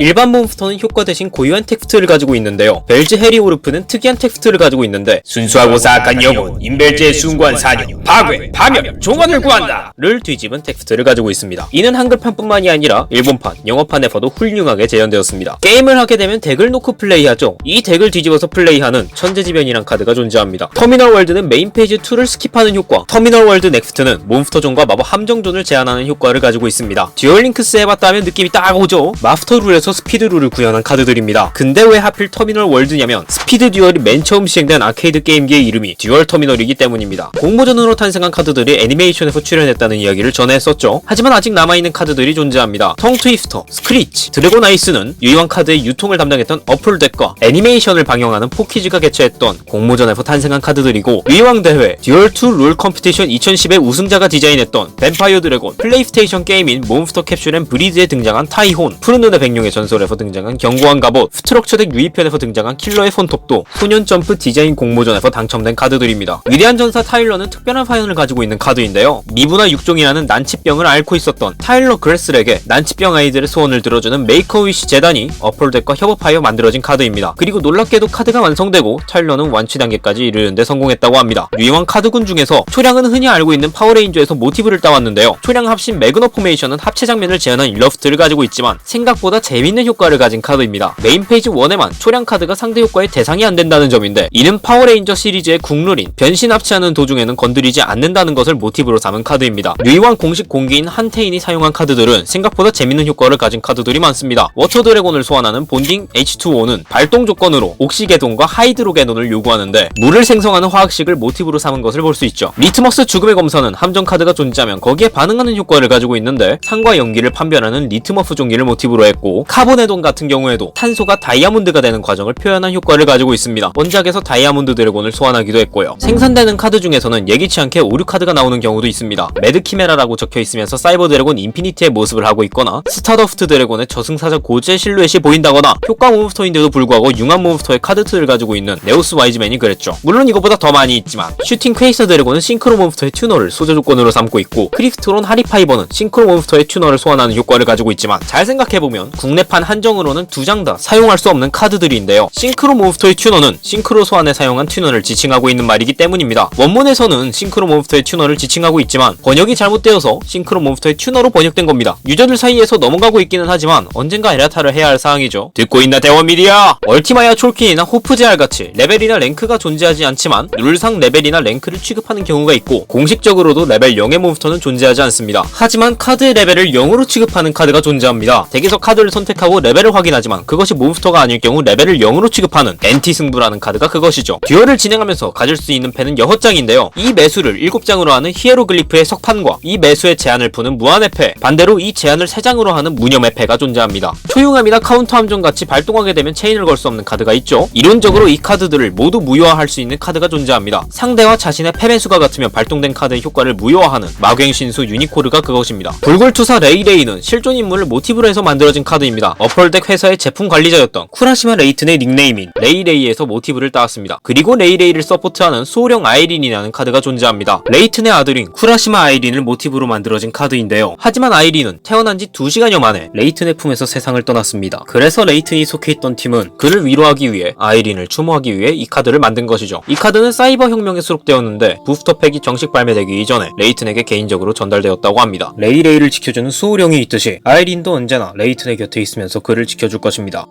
일반 몬스터는 효과 대신 고유한 텍스트를 가지고 있는데요. 벨즈 해리 오르프는 특이한 텍스트를 가지고 있는데 순수하고 사악한 영혼, 인벨제의 순고한 사냥, 파괴, 파멸, 종언을 구한다. 를 뒤집은 텍스트를 가지고 있습니다. 이는 한글판뿐만이 아니라 일본판, 영어판에서도 훌륭하게 재현되었습니다. 게임을 하게 되면 덱을 놓고 플레이하죠. 이 덱을 뒤집어서 플레이하는 천재지변이란 카드가 존재합니다. 터미널 월드는 메인 페이지 2를 스킵하는 효과, 터미널 월드 넥스트는 몬스터존과 마법 함정존을 제한하는 효과를 가지고 있습니다. 듀얼링크스 해봤다면 느낌이 딱 오죠? 마스터 룰에서 스피드 룰을 구현한 카드들입니다. 근데 왜 하필 터미널 월드냐면 스피드 듀얼이 맨 처음 시행된 아케이드 게임기의 이름이 듀얼 터미널이기 때문입니다. 공모전으로 탄생한 카드들이 애니메이션에서 출연했다는 이야기를 전에 했었죠. 하지만 아직 남아있는 카드들이 존재합니다. 텅 트위스터, 스크리치, 드래곤 아이스는 유희왕 카드의 유통을 담당했던 어플덱과 애니메이션을 방영하는 포키즈가 개최했던 공모전에서 탄생한 카드들이고 유희왕 대회, 듀얼 2 룰 컴피티션 2010의 우승자가 디자인했던 뱀파이어 드래곤, 플레이스테이션 게임인 몬스터 캡슐 앤 브리드에 등장한 타이혼, 푸른 눈의 백룡의 전설에서 등장한 견고한 갑옷, 스트럭처덱 유이편에서 등장한 킬러의 손톱도 소년 점프 디자인 공모전에서 당첨된 카드들입니다. 위대한 전사 타일러는 특별한 사연을 가지고 있는 카드인데요. 미분화 육종이라는 난치병을 앓고 있었던 타일러 그레스렉의 난치병 아이들의 소원을 들어주는 메이커위시 재단이 어플덱과 협업하여 만들어진 카드입니다. 그리고 놀랍게도 카드가 완성되고 타일러는 완치 단계까지 이르는데 성공했다고 합니다. 유희왕 카드군 중에서 초량은 흔히 알고 있는 파워레인저에서 모티브를 따왔는데요. 초량 합신 매그너 포메이션은 합체 장면을 재현한 일러스트를 가지고 있지만 생각보다 재 밌는 효과를 가진 카드입니다. 메인 페이지 1에만 초량 카드가 상대 효과의 대상이 안 된다는 점인데 이는 파워레인저 시리즈의 국룰인 변신 합체하는 도중에는 건드리지 않는다는 것을 모티브로 삼은 카드입니다. 유이왕 공식 공기인 한테인이 사용한 카드들은 생각보다 재밌는 효과를 가진 카드들이 많습니다. 워터 드래곤을 소환하는 본딩 H2O는 발동 조건으로 옥시게돈과 하이드로게논을 요구하는데 물을 생성하는 화학식을 모티브로 삼은 것을 볼 수 있죠. 리트머스 죽음의 검사는 함정 카드가 존재하면 거기에 반응하는 효과를 가지고 있는데 산과 연기를 판별하는 리트머스 종기를 모티브로 했고 카보네돈 같은 경우에도 탄소가 다이아몬드가 되는 과정을 표현한 효과를 가지고 있습니다. 원작에서 다이아몬드 드래곤을 소환하기도 했고요. 생산되는 카드 중에서는 예기치 않게 오류 카드가 나오는 경우도 있습니다. 매드키메라라고 적혀 있으면서 사이버 드래곤 인피니티의 모습을 하고 있거나 스타더프트 드래곤의 저승사자 고즈의 실루엣이 보인다거나 효과 몬스터인데도 불구하고 융합 몬스터의 카드트를 가지고 있는 네오스 와이즈맨이 그랬죠. 물론 이거보다 더 많이 있지만 슈팅 퀘이서 드래곤은 싱크로 몬스터의 튜너를 소재 조건으로 삼고 있고 크리프트론 하리파이버는 싱크로 몬스터의 튜너를 소환하는 효과를 가지고 있지만 잘 생각해보면 국내 판 한정으로는 두 장 다 사용할 수 없는 카드들인데요. 싱크로 몬스터의 튜너는 싱크로 소환에 사용한 튜너를 지칭하고 있는 말이기 때문입니다. 원문에서는 싱크로 몬스터의 튜너를 지칭하고 있지만 번역이 잘못되어서 싱크로 몬스터의 튜너로 번역된 겁니다. 유저들 사이에서 넘어가고 있기는 하지만 언젠가 에라타를 해야 할 사항이죠. 듣고 있나 대원 미디어! 얼티마야 촐킨이나 호프제알 같이 레벨이나 랭크가 존재하지 않지만 룰상 레벨이나 랭크를 취급하는 경우가 있고 공식적으로도 레벨 0의 몬스터는 존재하지 않습니다. 하지만 카드의 레벨을 0으로 취급하는 카드가 존재합니다. 덱에서 카드를 선택 하고 레벨을 확인하지만 그것이 몬스터가 아닐 경우 레벨을 0으로 취급하는 엔티 승부라는 카드가 그것이죠. 듀얼을 진행하면서 가질 수 있는 패는 6장인데요. 이 매수를 7장으로 하는 히에로글리프의 석판과 이 매수의 제한을 푸는 무한의 패, 반대로 이 제한을 3장으로 하는 무념의 패가 존재합니다. 초용함이나 카운터 함정 같이 발동하게 되면 체인을 걸 수 없는 카드가 있죠. 이론적으로 이 카드들을 모두 무효화할 수 있는 카드가 존재합니다. 상대와 자신의 패배수가 같으면 발동된 카드의 효과를 무효화하는 마갱신수 유니코르가 그것입니다. 불굴투사 레이레이는 실존 인물을 모티브로 해서 만들어진 카드입니다. 어펄덱 회사의 제품 관리자였던 쿠라시마 레이튼의 닉네임인 레이레이에서 모티브를 따왔습니다. 그리고 레이레이를 서포트하는 소령 아이린이라는 카드가 존재합니다. 레이튼의 아들인 쿠라시마 아이린을 모티브로 만들어진 카드인데요. 하지만 아이린은 태어난 지 2시간여 만에 레이튼의 품에서 세상을 떠났습니다. 그래서 레이튼이 속해 있던 팀은 그를 위로하기 위해 아이린을 추모하기 위해 이 카드를 만든 것이죠. 이 카드는 사이버 혁명에 수록되었는데 부스터 팩이 정식 발매되기 이전에 레이튼에게 개인적으로 전달되었다고 합니다. 레이레이를 지켜주는 수호령이 있듯이 아이린도 언제나 레이튼의 곁에 있으면서 그를 지켜줄 것입니다.